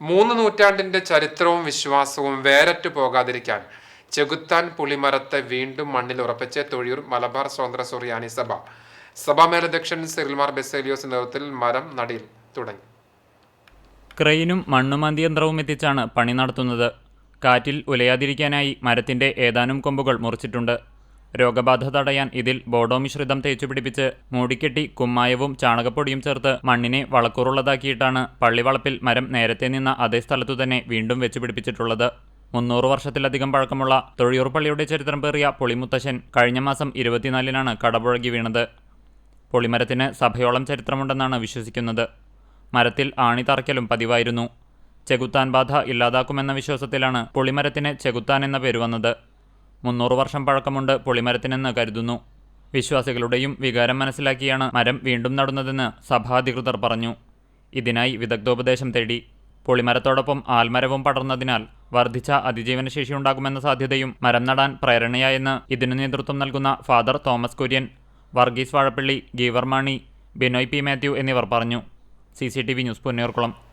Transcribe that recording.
മൂന്ന് നൂറ്റാണ്ടിന്റെ ചരിത്രവും വിശ്വാസവും വേരറ്റു പോകാതിരിക്കാൻ ചെകുത്താൻ പുളിമരത്തെ വീണ്ടും മണ്ണിൽ ഉറപ്പിച്ച് തൊഴിയൂർ മലബാർ സ്വതന്ത്ര സുറിയാനി സഭ. സഭാ മേലധ്യക്ഷൻ സിറിൽമാർ ബെസേലിയോസ് നേതൃത്വത്തിൽ മരം നടിയിൽ തുടങ്ങി. ക്രെയിനും മണ്ണുമാന്തി യന്ത്രവും എത്തിച്ചാണ് പണി നടത്തുന്നത്. കാറ്റിൽ ഉലയാതിരിക്കാനായി മരത്തിന്റെ ഏതാനും കൊമ്പുകൾ മുറിച്ചിട്ടുണ്ട്. രോഗബാധ തടയാൻ ഇതിൽ ബോഡോ മിശ്രിതം തേച്ചുപിടിപ്പിച്ച് മൂടിക്കെട്ടി കുമ്മായവും ചാണകപ്പൊടിയും ചേർത്ത് മണ്ണിനെ വളക്കൂറുള്ളതാക്കിയിട്ടാണ് പള്ളിവളപ്പിൽ മരം നേരത്തെ നിന്ന അതേ സ്ഥലത്തു തന്നെ വീണ്ടും വെച്ചുപിടിപ്പിച്ചിട്ടുള്ളത്. മുന്നൂറ് വർഷത്തിലധികം പഴക്കമുള്ള തൊഴിയൂർ പള്ളിയുടെ ചരിത്രം പേറിയ പൊളിമുത്തശ്ശൻ കഴിഞ്ഞ മാസം ഇരുപത്തിനാലിനാണ് കടപുഴകി വീണത്. പൊളിമരത്തിന് സഭയോളം ചരിത്രമുണ്ടെന്നാണ് വിശ്വസിക്കുന്നത്. മരത്തിൽ ആണി തറയ്ക്കലും പതിവായിരുന്നു. ചെകുത്താൻ ബാധ ഇല്ലാതാക്കുമെന്ന വിശ്വാസത്തിലാണ് പൊളിമരത്തിന് ചെകുത്താൻ എന്ന പേര് വന്നത്. മുന്നൂറ് വർഷം പഴക്കമുണ്ട് പൊളിമരത്തിനെന്ന് കരുതുന്നു. വിശ്വാസികളുടെയും വികാരം മനസ്സിലാക്കിയാണ് മരം വീണ്ടും നടുന്നതെന്ന് സഭാധികൃതർ പറഞ്ഞു. ഇതിനായി വിദഗ്ധോപദേശം തേടി. പൊളിമരത്തോടൊപ്പം ആൽമരവും പടർന്നതിനാൽ വർദ്ധിച്ച അതിജീവനശേഷി ഉണ്ടാകുമെന്ന സാധ്യതയും മരം നടാൻ പ്രേരണയായെന്ന് ഇതിനു നേതൃത്വം നൽകുന്ന father Thomas Kurian Varghese Vazhappally Geevarmani Binoy P Mathew എന്നിവർ പറഞ്ഞു. C news Ponniyoorkulam